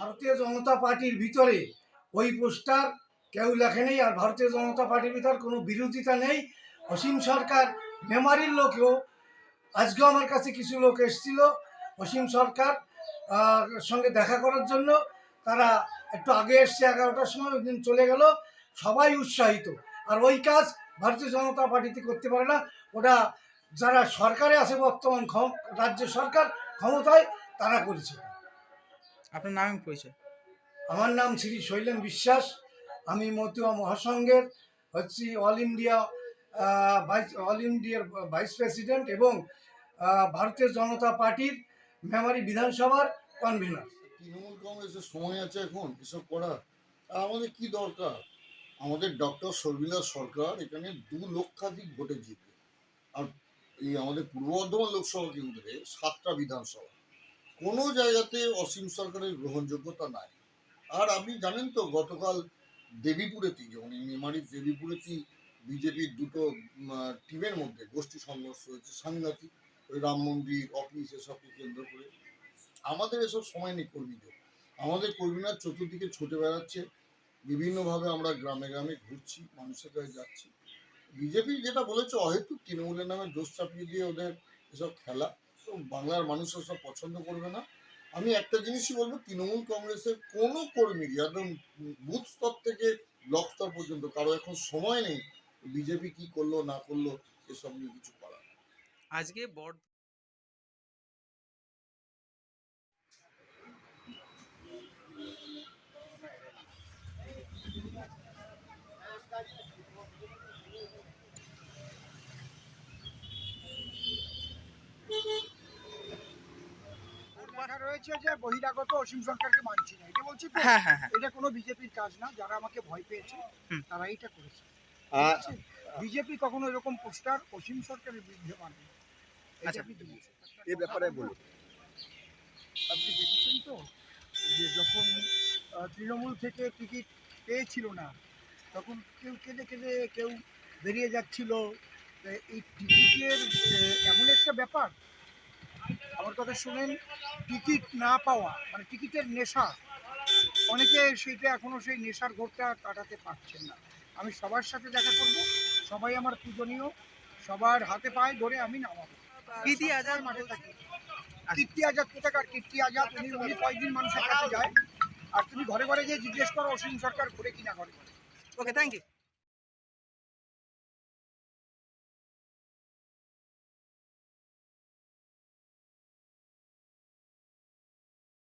ভারতীয় জনতা পার্টির ভিতরে ওই পোস্টার কেউ লেখেনি আর ভারতীয় জনতা পার্টির ভিতর কোনো বিরোধিতা নেই। অসীম সরকার মেমারির লোকেও, আজকেও আমার কাছে কিছু লোক এসেছিল অসীম সরকার সঙ্গে দেখা করার জন্য। তারা একটু আগে এসছে এগারোটার সময়, ওই দিন চলে গেল। সবাই উৎসাহিত। আর ওই কাজ ভারতীয় জনতা পার্টিতে করতে পারে না। ওটা যারা সরকারে আছে বর্তমান রাজ্য সরকার ক্ষমতায় তারা করেছে। আপনার নাম পরিচয়? আমার নাম শ্রী শৈলেন বিশ্বাস। আমি মতুয়া মহাসংঘের হচ্ছি অল ইন্ডিয়া ভাইস অল ইন্ডিয়ার ভাইস প্রেসিডেন্ট এবং ভারতীয় জনতা পার্টির মেমারি বিধানসভার কনভেনার তৃণমূল কংগ্রেসের সময় আছে এখন এসব করার। আর আমাদের কি দরকার? আমাদের ডক্টর শর্মিলা সরকার এখানে দু লক্ষাধিক ভোটে জিতবে। আর এই আমাদের পূর্ব বর্ধমান লোকসভা কেন্দ্রে সাতটা বিধানসভা। কোনো জায়গাতে অসীম সরকারের গ্রহণযোগ্যতা নাই। আর আপনি জানেন তো, গতকাল দেবীপুরেতেই যেমন মেমারির দেবীপুরেতেই বিজেপির দুটো টিমের মধ্যে গোষ্ঠী সংঘর্ষ হয়েছে, সাংঘাতিক, ওই রাম মন্দির, অফিস, এসবকে কেন্দ্র করে। আমাদের এসব সময় নেই কর্মীদের আমাদের কর্মীরা চতুর্দিকে ছুটে বেড়াচ্ছে। বিভিন্নভাবে আমরা গ্রামে গ্রামে ঘুরছি, মানুষের কাছে যাচ্ছি। বিজেপি যেটা বলেছে, অহেতুক তৃণমূলের নামে দোষ চাপিয়ে দিয়ে ওদের এসব খেলা। বাংলার মানুষ সব পছন্দ করবে না। আমি একটা জিনিসই বলব, তৃণমূল কংগ্রেসের কোনো কর্মী, একদম বুথ স্তর থেকে ব্লক স্তর পর্যন্ত, কারও এখন সময় নেই বিজেপি কি করল, না করল, এসব নিয়ে কিছু করার। আজকে বর্ধ কথা রয়েছে যে বহিরাগত অসীম সরকারকে মানছি না। এটা বলছি হ্যাঁ হ্যাঁ হ্যাঁ। এটা কোনো বিজেপির কাজ না। যারা আমাকে ভয় পেয়েছে তারা এটা করেছে। বিজেপি কখনো এরকম পোস্টার অসীম সরকারের বিরুদ্ধে মানবে আচ্ছা। এ ব্যাপারে বলুন। আপনি দেখেছেন তো যে যখন তৃণমূল থেকে টিকিট পেয়েছিল না তখন কেউ কেঁদে কেঁদে কেউ বেরিয়ে যাচ্ছিল। এই টিকিটের এমন একটা ব্যাপার আমার কথা শুনেন টিকিট না পাওয়া মানে টিকিটের নেশা অনেকে সেটা এখনও সেই নেশার ঘোরটা কাটাতে পারছেন না। আমি সবার সাথে দেখা করব সবাই আমার পূজনীয় সবার হাতে পায়ে ধরে আমি নামাবো। কীর্তি আজাদ মাঠে থাকি। কীর্তি আজাদ কোথাকার? কীর্তি আজাদ উনি উনি কয়েকদিন মানুষের কাছে যায়। আর তুমি ঘরে ঘরে গিয়ে জিজ্ঞেস করো অসীম সরকার ঘুরে কিনা ঘরে ঘরে। Okay thank you